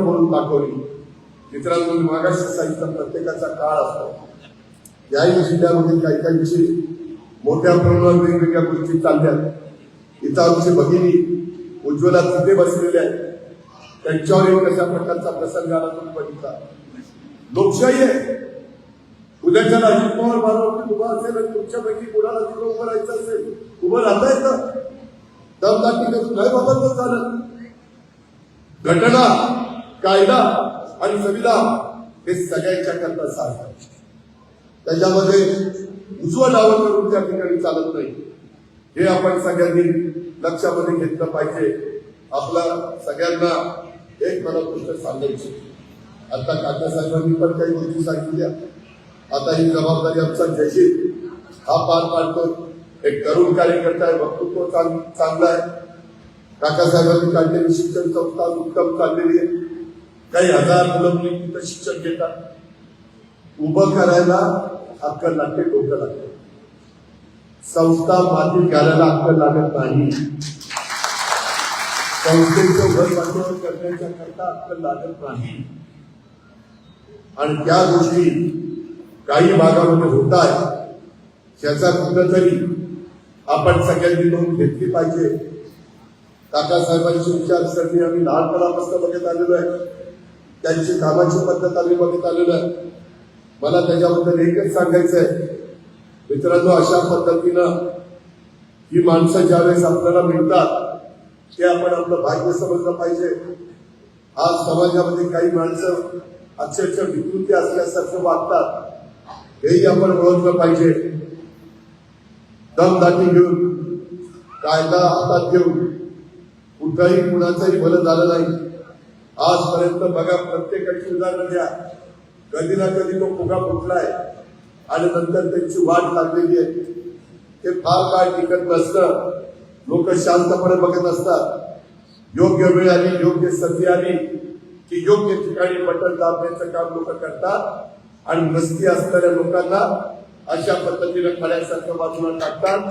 म्हणून दाखवली. मित्रांनो महाराष्ट्र साहित्य प्रत्येकाचा काळ असतो. याही जिल्ह्यामध्ये काही काहींची मोठ्या प्रमाणावर वेगवेगळ्या गोष्टी चालल्या इथं आमची भगिनी उज्ज्वला तिथे बसलेल्या आहेत त्यांच्यावर एक कशा प्रकारचा प्रसंग आला तुम्ही बघितला. लोकशाही आहे. उद्याच्या अजित पवार बारावती उभा असेल आणि तुमच्यापैकी कोणाला तिथं उभं राहायचं असेल उभं राहता येतं? दमदाटी करून नाही बाबत झालं. घटना कायदा आणि संविधान हे सगळ्यांच्या करता सारखं त्याच्यामध्ये उजवा डावा करून त्या ठिकाणी चालत नाही. हे आपण सगळ्यांनी लक्षामध्ये घेतलं पाहिजे. आपला सगळ्यांना एक मला गोष्ट सांगायची. आता काका साहेबांनी पण काही गोष्टी सांगितल्या. आता ही जबाबदारी आमचा जयशील हा पार पाडतो. एक तरुण कार्यकर्ता आहे वक्तृत्व चांगला चांगलं आहे. काकासाहेबांनी काढलेली शिक्षण संस्था उत्तम चाललेली आहे. काही हजार मुलं मुली तिथं शिक्षण घेतात. उभं करायला अक्कल लागते डोकं लागते. संस्था बाधित घालायला अक्कल लागत नाही. संस्थेचं घर वाटोळ करण्याच्या करता अक्कल लागत नाही. आणि त्या गोष्टी काही भागामध्ये होत आहे याचा कुठंतरी आपण सगळ्यांनी नोंद घेतली पाहिजे. काकासाहेबांची विचारसरणी आम्ही लहानपणापासून बघत आलेलो आहे. त्यांची कामाची पद्धत आम्ही बघत आलेलो आहे. मला त्याच्याबद्दल एकच सांगायचं आहे मित्रांनो अशा पद्धतीनं ही माणसं ज्यावेळेस आपल्याला मिळतात ते आपण आपलं भाग्य समजलं पाहिजे. आज समाजामध्ये काही माणसं अक्षरशः विकृती असल्यासारखं वागतात. हेही आपण ओळखलं पाहिजे. दमदाटी घेऊन कायदा हातात घेऊन कुठंही कुणाचंही भलं झालं नाही. आजपर्यंत बघा प्रत्येकाची उदाहरणं द्या. कधी ना कधी तो फुगा फुटलाय आणि नंतर त्यांची वाट लागलेली आहे. ते फार काळ टिकत नसतं. लोक शांतपणे बघत असतात. योग्य वेळ आली योग्य संधी आली की योग्य ठिकाणी बटन दाबण्याचं काम लोक करतात. आणि मस्ती असणाऱ्या लोकांना अशा पद्धतीनं खड्यासारखं बाजूला टाकतात.